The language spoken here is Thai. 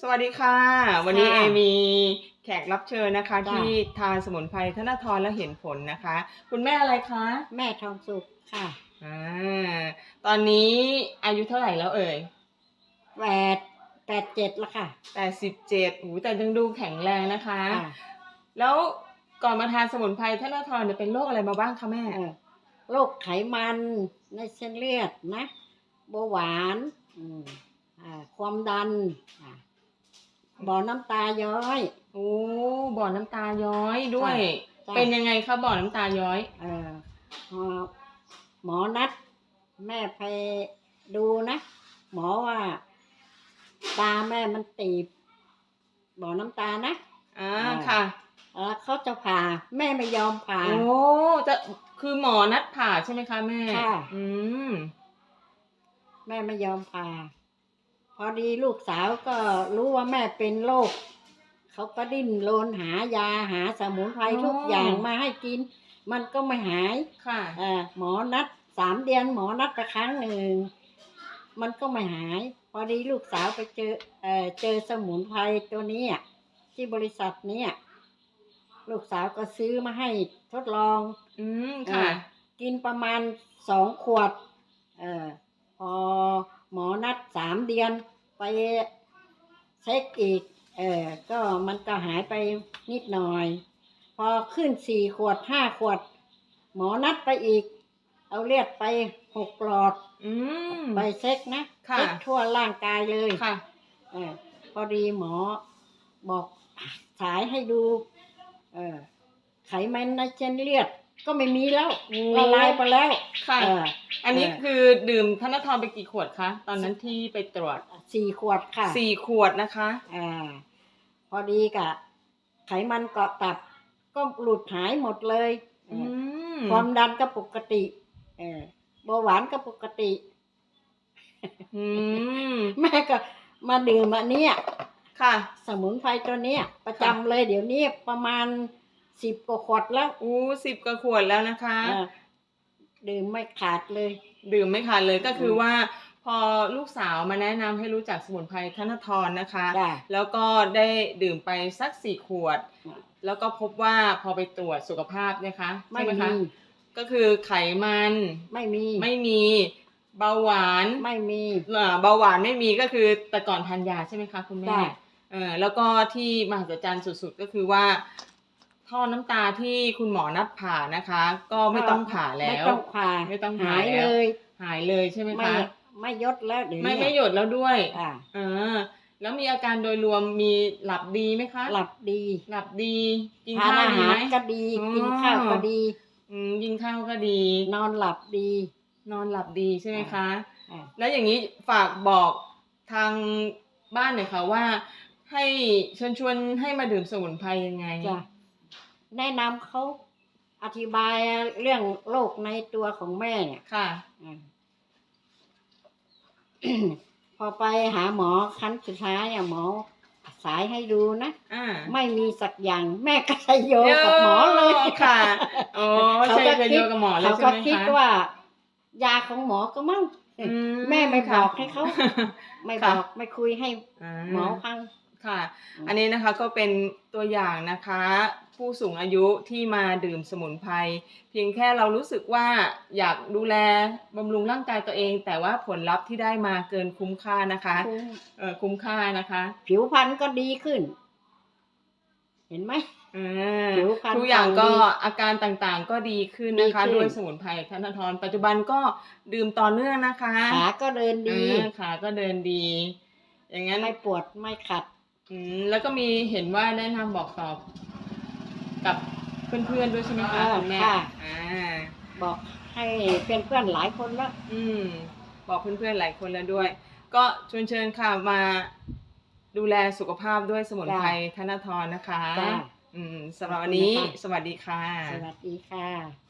สวัสดีค่ะ วันนี้ค่ะเอมีแขกรับเชิญนะคะ จ้ะ ที่ทานสมุนไพรธนทรแล้วเห็นผลนะคะ คุณแม่อะไรคะแม่ทองสุขค่ะอ่าตอนนี้อายุเท่าไหร่แล้วเอ่ยแปดแปดเจ็ดละค่ะแต่สิบเจ็ดหูแต่ยังดูแข็งแรงนะคะ ค่ะแล้วก่อนมาทานสมุนไพรธนทรเนี่ยเป็นโรคอะไรมาบ้างคะแม่เออโรคไขมันในเส้นเลือดนะเบาหวานอืมอ่าความดันอ่า บ่อน้ำตาย้อย โอ้บ่อน้ำตาย้อยด้วย จ้ะ เป็นยังไงคะบ่อน้ำตาย้อย เออพอหมอนัด แม่ไปดูนะ หมอว่า ตาแม่มันตีบบ่อน้ำตานะ อ่าอ่า ค่ะแล้วเขาจะผ่า แม่ไม่ยอมผ่า โอ้จะคือหมอนัดผ่าใช่ไหมคะแม่ ค่ะ อืม แม่ไม่ยอมผ่า พอดีลูกสาวก็รู้ว่าแม่เป็นโรคเขาก็ดิ้นรนหายาหาสมุนไพรอ๋อ ทุกอย่างมาให้กิน มันก็ไม่หายค่ะเออหมอนัดสามเดือนหมอนัดไปครั้งหนึ่งมันก็ไม่หาย พอดีลูกสาวไปเจอเออเจอสมุนไพรตัวนี้อะที่บริษัทเนี้ยลูกสาวก็ซื้อมาให้ทดลอง อืม ค่ะอ่ากินประมาณสองขวด เออพอ หมอนัดสามเดือนไปเช็คอีก เออก็มันก็หายไปนิดหน่อย พอขึ้นสี่ขวดห้าขวด หมอนัดไปอีก เอาเลือดไปหกหลอด อืม ไปเช็คนะค่ะ เช็คทั่วร่างกายเลยค่ะ เออพอดีหมอบอกฉายให้ดู เออไขมันในเส้นเลือด ก็ไม่มีแล้วโอ้ละลายไปแล้วค่ะ เอออันนี้เออคือดื่มธนทรไปกี่ขวดคะ ตอนนั้นที่ไปตรวจสี่ขวดค่ะสี่ขวดนะคะอ่าพอดีกะ ไขมันเกาะตับ ก็หลุดหายหมดเลยเออือมความดันก็ปกติ เออเบาหวานก็ปกติ อืมแม่ก็มาดื่มอันเนี้ยค่ะ สมุนไพรตัวเนี้ยประจำเลยเดี๋ยวนี้ประมาณ สิบกว่าขวดแล้วอู้สิบกว่าขวดแล้วนะคะเออดื่มไม่ขาดเลย ดื่มไม่ขาดเลยก็คือม ว่าพอลูกสาวมาแนะนำให้รู้จักสมุนไพรธนทรนะคะ จ้ะ แล้วก็ได้ดื่มไปสักสี่ขวด อะ แล้วก็พบว่าพอไปตรวจสุขภาพนะคะไม่ใช่ไหมมีคะก็คือไขมันไม่มีไม่มีเบาหวานไม่มีเอ่อเบาหวานไม่มีก็คือแต่ก่อนทานยาใช่ไหมคะคุณแม่ จ้ะ เออแล้วก็ที่มหัศจรรย์สุดๆก็คือว่า ท่อน้ำตาที่คุณหมอนัดผ่านะคะ ก็ไม่ต้องผ่าแล้ไม่ว ต้องผ่าไม่ต้องผ่าหายแล้วเลยหายเลยใช่ไหมไม่คะ ไม่ยดแล้วเดี๋ยวไม่นี้ไม่หยดแล้วด้วยอ่าเออแล้วมีอาการโดยรวมมีหลับดีไหมคะหลับดีหลับดีกินทานข้าวอาดีหาไหรม ก็ดีอ๋อกินข้าวก็ดี อืมกินข้าวก็ดี นอนหลับดี นอนหลับดีใช่ไหมคะ อ่า แล้วอย่างนี้ฝากบอกทางบ้านหน่อยค่ะว่า ให้เชิญชวนให้มาดื่มสมุนไพรยังไง จ้ะ แนะนำเขาอธิบายเรื่องโรคในตัวของแม่เนี่ยค่ะ อืม พอไปหาหมอครั้งสุดท้ายอะหมอสายให้ดูนะ อ่าไม่มีสักอย่างแม่ก็ใช้โยกับหมอเลยค่ะโอ้เขาใช่ก็เคยคิโยดกับหมอเลยเขาใช่ก็ไหมคิดคะว่า ยาของหมอก็มั่งอืแม่ไม่บอกให้เขาค่ะไม่ค่ะบอกไม่คุยให้าหมอฟัง ค่ะอืมอันนี้นะคะก็เป็นตัวอย่างนะคะ ผู้สูงอายุที่มาดื่มสมุนไพรเพียงแค่เรารู้สึกว่าอยากดูแลบำรุงร่างกายตัวเอง แต่ว่าผลลัพธ์ที่ได้มาเกินคุ้มค่านะคะคุ้มเออคุ้มค่านะคะ ผิวพรรณก็ดีขึ้น เห็นไหมอ่าผิวพรรณทุกอย่างก็ดีอาการต่างๆก็ดีขึ้นนะคะดีขึ้นด้วยสมุนไพรธนทรปัจจุบันก็ดื่มต่อเนื่องนะคะขาก็เดินดีอ่าขาก็เดินดี อย่างนั้นไม่ปวดไม่ขัดอืมแล้วก็มีเห็นว่าแนะนำบอกต่อ กับเพื่อนๆด้วยใช่ไหมคะอ่าคุณแม่ค่ะ อ่าบอกให้เพื่อนเพื่อนๆหลายคนแล้วอืมบอกเพื่อนๆหลายคนแล้วด้วย ก็ชวนเชิญค่ะมาดูแลสุขภาพด้วยสมุนไพรธนทรนะคะ จ้ะอืมสำหรับวันนี้ ขอบคุณนะคะสวัสดีค่ะ สวัสดีค่ะ